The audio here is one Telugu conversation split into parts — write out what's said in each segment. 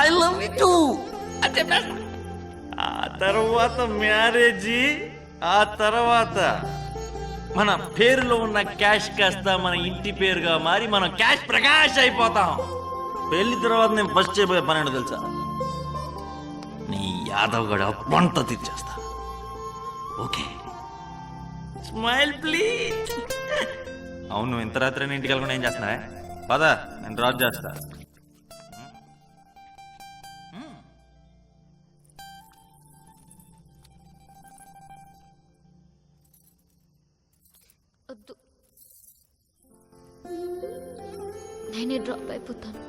ఐ లవ్ యూ టూ అని చెప్పేస్తా ఆ తర్వాత మ్యారేజీ ఆ తర్వాత మన పేరులో ఉన్న క్యాష్ కాస్త మన ఇంటి పేరుగా మారి మనం క్యాష్ ప్రకాష్ అయిపోతాం. పెళ్ళి తర్వాత నేను ఫస్ట్ చేయబోయే పని ఏంటో తెలుసా? నీ యాదవ్ గడ వంట తీర్చేస్తా. ఓకే. స్మైల్ ప్లీజ్ అవును ఇంత రాత్రి నేను ఇంటికి వెళ్ళకుండా ఏం చేస్తున్నావే? పద నేను డ్రాప్ చేస్తా. ఆయనే డ్రాప్ అయిపోతాను.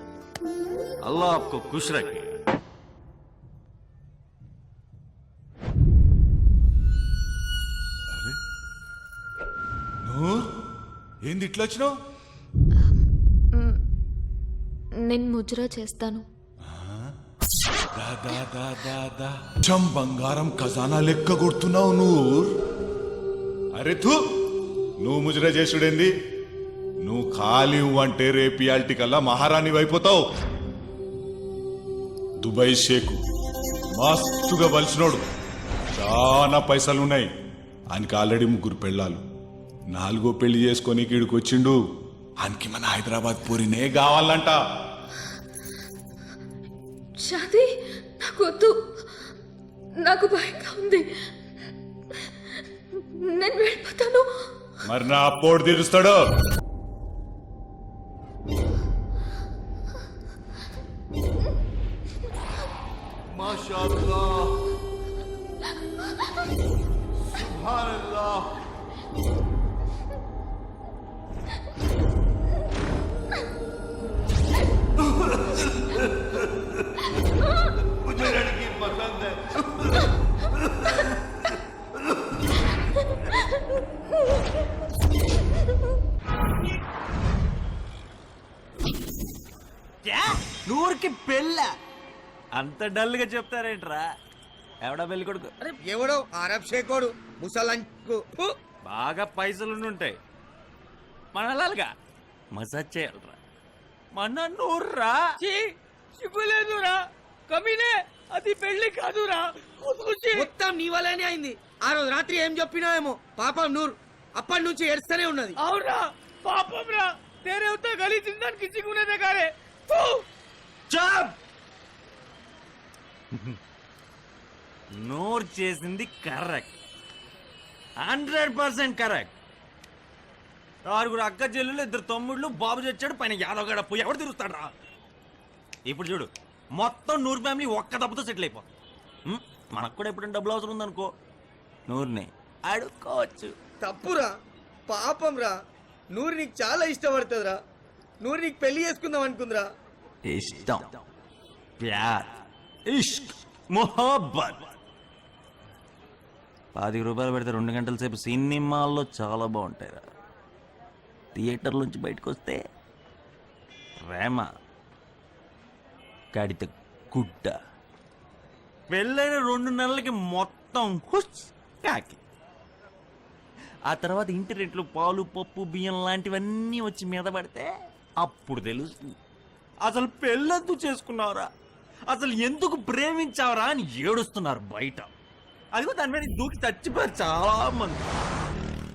అల్లా ఖుష్ రఖే ఏంది ఇట్లా వచ్చినావు? నేను ముజరా చేస్తాను. చం బంగారం ఖజానా లెక్క కొడుతున్నావు నువ్వు అరే తూ నువ్వు ముజరా చేసుడేంది? నువ్వు ఖాళీ అంటే రేపియాల్టి కల్లా మహారాణి అయిపోతావు దుబాయ్ షేకు. మస్తుగా బలిసినోడు. చాలా పైసలున్నాయి. ఆయనకి ఆల్రెడీ ముగ్గురు పెళ్ళాలు. నాలుగో పెళ్ళి చేసుకొని ఈడికి వచ్చిండు. ఆయనకి మన హైదరాబాద్ పూరినే కావాలంట. షాది నాకు వద్దు నాకు భయంగా ఉంది. నేను వెళ్ళిపోతాను. మరి నా అప్పోడు తీరుస్తాడు. అంత డల్గా చెప్తారేంట్రా? ఎవడా పెళ్ళి కొడుకు. అరే ఎవడో? అరబ్ షేకోడు ముసలంకు. బాగా పైసలు ఉంటాయి మనలాగా మసాజ్ చేయాలరా. మన నూర్రా. సిగ్గులేదురా కమినే అది పెళ్ళి కాదురా. మొత్తం నీ వల్లనే అయింది. ఆ రోజు రాత్రి ఏం చెప్పినావేమో పాపం నూరు అప్పటి నుంచి ఏడుస్తూనే ఉన్నది. అవునా పాపం రా తేరే ఉత్త గలీజ్ ఇందానికి కారే చాప్ నోరు చేసింది కరెక్ట్. Hundred percent correct. ఆరుగురు అక్క చెల్లెలు ఇద్దరు తమ్ముళ్ళు బాబు చచ్చాడు పైన యాదవ్ గడ పోయి ఎవడు తిరుగుతాడు రా ఇప్పుడు చూడు మొత్తం నూరు ఫ్యామిలీ ఒక్క దెబ్బతో సెటిల్ అయిపో? మనకు కూడా ఎప్పుడైనా డబ్బులు అవసరం ఉందనుకో. నూరుని అడుక్కోవచ్చు. తప్పురా పాపం రా నూరు నీకు చాలా ఇష్టపడుతుందిరా. నూరు నీకు పెళ్ళి చేసుకుందాం అనుకుందిరా. ఇష్టం. ప్యార్. ఇష్క్ మొహబ్బత్. పాతిక రూపాయలు పెడితే రెండు గంటల సేపు సినిమాల్లో చాలా బాగుంటాయి రా థియేటర్ నుంచి బయటకు వస్తే ప్రేమ కడిత గుడ్డ పెళ్ళైన రెండు నెలలకి మొత్తం హుస్ కాకి. ఆ తర్వాత ఇంటి రెట్లు పాలు పప్పు బియ్యం లాంటివన్నీ వచ్చి మీద పడితే అప్పుడు తెలుస్తుంది. అసలు పెళ్ళెందుకు చేసుకున్నావురా. అసలు ఎందుకు ప్రేమించావరా అని ఏడుస్తున్నారు బయట. అదిగో దాని మీద దూకి చచ్చిపోయారు చాలా మంది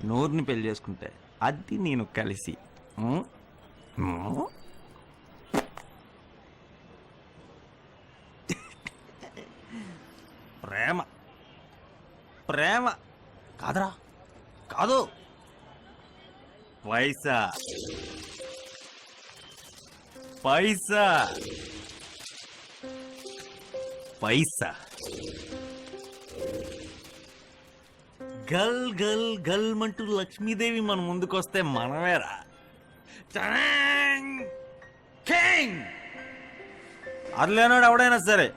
నూరుని పెళ్ళి చేసుకుంటే అది నేను కలిసి ప్రేమ. ప్రేమ. కాదరా. కాదు. పైసా. పైసా. పైసా. గల్ గల్ గల్ అంటూ లక్ష్మీదేవి మన ముందుకొస్తే మనమేరా. టడాంగ్! ఎవడైనా సరే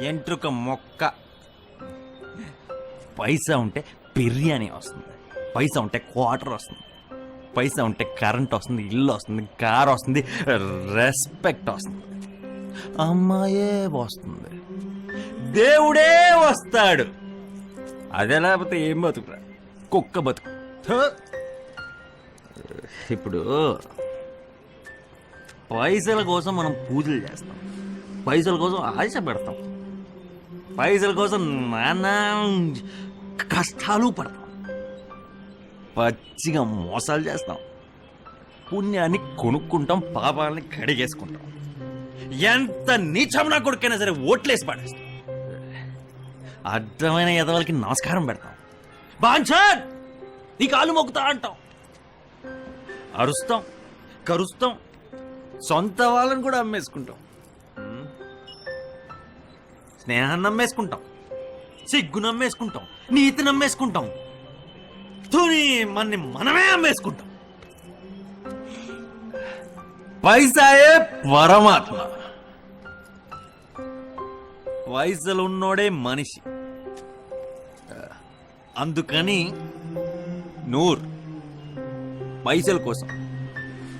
ఎంట్రుక మొక్క. పైసా ఉంటే బిర్యానీ వస్తుంది. పైసా ఉంటే క్వార్టర్ వస్తుంది. పైసా ఉంటే కరెంట్ వస్తుంది ఇల్లు వస్తుంది కార్ వస్తుంది రెస్పెక్ట్ వస్తుంది. అమ్మాయే వస్తుంది. దేవుడే వస్తాడు. అదే లేకపోతే ఏం బతుకురా? కుక్క బతుకు. ఇప్పుడు పైసల కోసం మనం పూజలు చేస్తాం. పైసల కోసం ఆశ పెడతాం. పైసల కోసం నానా కష్టాలు పడతాం. పచ్చిగా మోసాలు చేస్తాం. పుణ్యాన్ని కొనుక్కుంటాం పాపాలని కడిగేసుకుంటాం. ఎంత నీచమనా కొడుకైనా సరే ఓట్లేసి పడేస్తాం. అడ్డమైన ఎదవలకి నమస్కారం పెడతాం. బాంఛన్ నీ కాలు మొక్కుతా అంటాం. అరుస్తాం కరుస్తాం సొంత వాళ్ళని కూడా అమ్మేసుకుంటాం. స్నేహాన్ని నమ్మేసుకుంటాం. సిగ్గు నమ్మేసుకుంటాం. నీతి నమ్మేసుకుంటాం. తుని మన్ని మనమే అమ్మేసుకుంటాం. పైసాయే పరమాత్మ. పైసలు ఉన్నోడే మనిషి. అందుకని నూర్ పైసల కోసం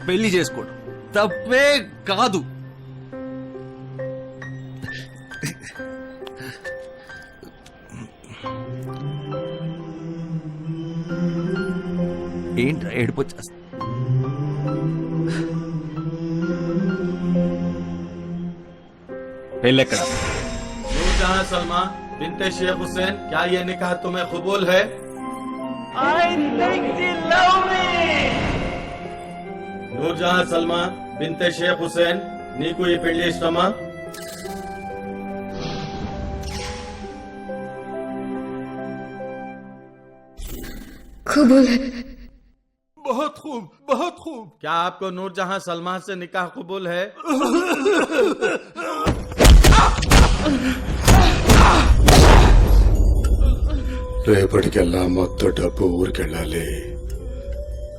పెళ్ళి చేసుకోవడం తప్పే కాదు. ఏంట్రా ఏడిపోచ్చేస్తా పెళ్ళెక్కడ नूरजहां सलमा बिनते शेख हुसैन क्या ये निकाह तुम्हें कबूल है నూర్జహాన్ సల్మా బింతే షేక్ హుసేన్ నీకు ఈ పెళ్లి ఇష్టమా కబూల్ హై बहुत खूब बहुत खूब क्या आपको नूरजहां सलमा से निकाह कबूल है రేపటికెల్లా మొత్తం డబ్బు ఊరికెళ్ళాలి.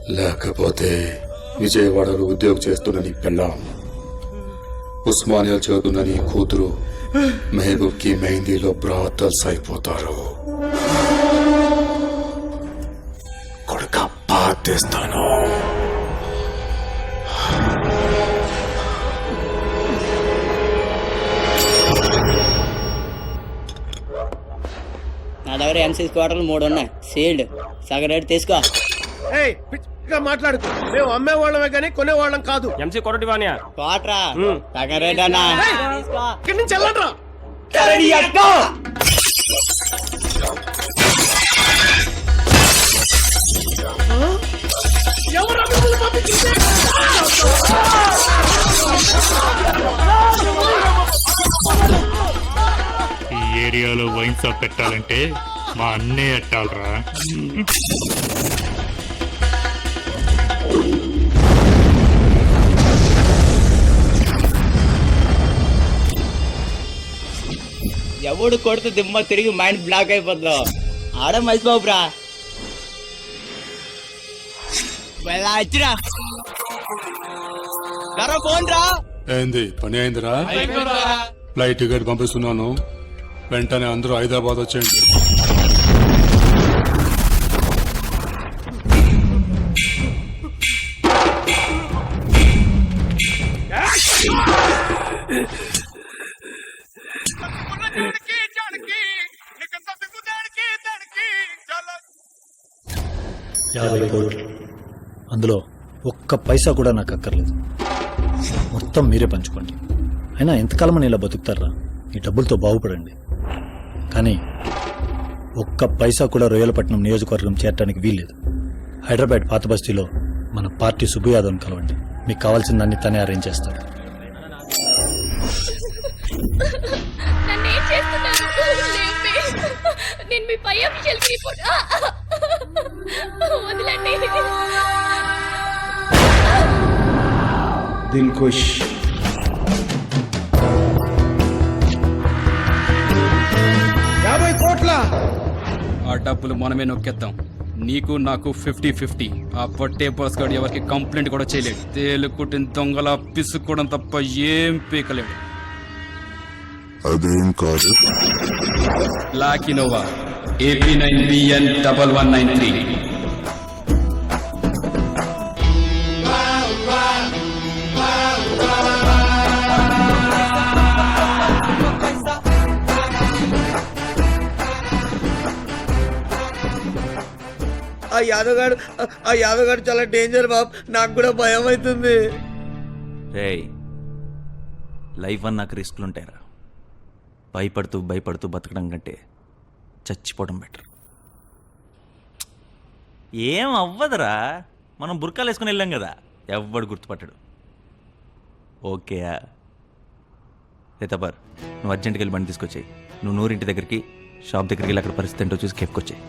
లేకపోతే విజయవాడలో ఉద్యోగం చేస్తున్న నీ పెళ్ళాం. ఉస్మానియా చదువుతున్న నీ కూతురు మెహబూబ్కి మెహందీలో బ్రాతల్స్ అయిపోతారు. కొడుక పాతేస్తాను దగ్గర ఎంసీ స్క్వాటర్లు మూడు ఉన్నాయి సీల్డ్. సగం రేటు తీసుకో. ఏయ్ పిచ్చిగా మాట్లాడుకో మేము అమ్మే వాళ్ళమే కానీ కొనేవాళ్ళం కాదు. ఎంసీ కొరటి వాణ్యా? క్వార్టరా? సగం రేట్ అన్నా. తీసుకో. ఇక్కడి నుంచి వెళ్ళండ్రా. ఎవరు అభివృద్ధి పంపించింది? ఈ ఏరియాలో వైన్ షాప్ పెట్టాలంటే మా అన్నే ఎట్టాలరా? ఎవడు కొడితే దిమ్మ తిరిగి మైండ్ బ్లాక్ అయిపోతుందో ఆడ మహేష్ బాబు రా వెళ్ళా వచ్చిరా రా ఫోన్ రా ఏంది పని అయిందిరా. ఫ్లైట్ టికెట్ పంపిస్తున్నాను. వెంటనే అందరూ హైదరాబాద్ వచ్చేయండి. అందులో ఒక్క పైసా కూడా నాకు అక్కర్లేదు. మొత్తం మీరే పంచుకోండి. అయినా ఎంతకాలం ఇలా బతుకుతారా? ఈ డబ్బులతో బాగుపడండి. కానీ ఒక్క పైసా కూడా రొయ్యలపట్నం నియోజకవర్గం చేరటానికి వీల్లేదు. హైదరాబాద్ పాత బస్తీలో మన పార్టీ సుబ్బు యాదవ్ని కలవండి. మీకు కావాల్సిందన్ని తనే అరేంజ్ చేస్తాడు నేను మీ పై అఫీషియల్ రిపోర్ట్ వదిలండి. దిల్ ఖుష్ యాభై కోట్ల! ఆ డబ్బులు మనమే నొక్కేద్దాం నీకు నాకు ఫిఫ్టీ ఫిఫ్టీ. ఆ పట్టే పాస్ గార్డ్ ఎవరికి కంప్లైంట్ కూడా చేయలేడు. తేలు కుట్టిన దొంగల పిసుక్కోవడం తప్ప ఏం పీకలేడు. అదేం కాదు. లాకినోవా AP nine BN double one nine three. Yadav garu ఆ యాదవ్ గారు చాలా డేంజర్ బాబు. నాకు కూడా భయం అవుతుంది. రేయ్ లైఫ్ అన్నాక రిస్క్లు ఉంటాయిరా. భయపడుతూ భయపడుతూ బతకడం కంటే చచ్చిపోవడం బెటర్ ఏం అవ్వదురా. మనం బుర్కాలు వేసుకుని వెళ్ళాం కదా. ఎవ్వడు గుర్తుపట్టడు. ఓకే రేతబార్ నువ్వు అర్జెంట్కి వెళ్ళి బండి తీసుకొచ్చాయి. నువ్వు నూరింటి దగ్గరికి షాప్ దగ్గరికి వెళ్ళి అక్కడ పరిస్థితి ఏంటో చూసి కెప్పుకొచ్చాయి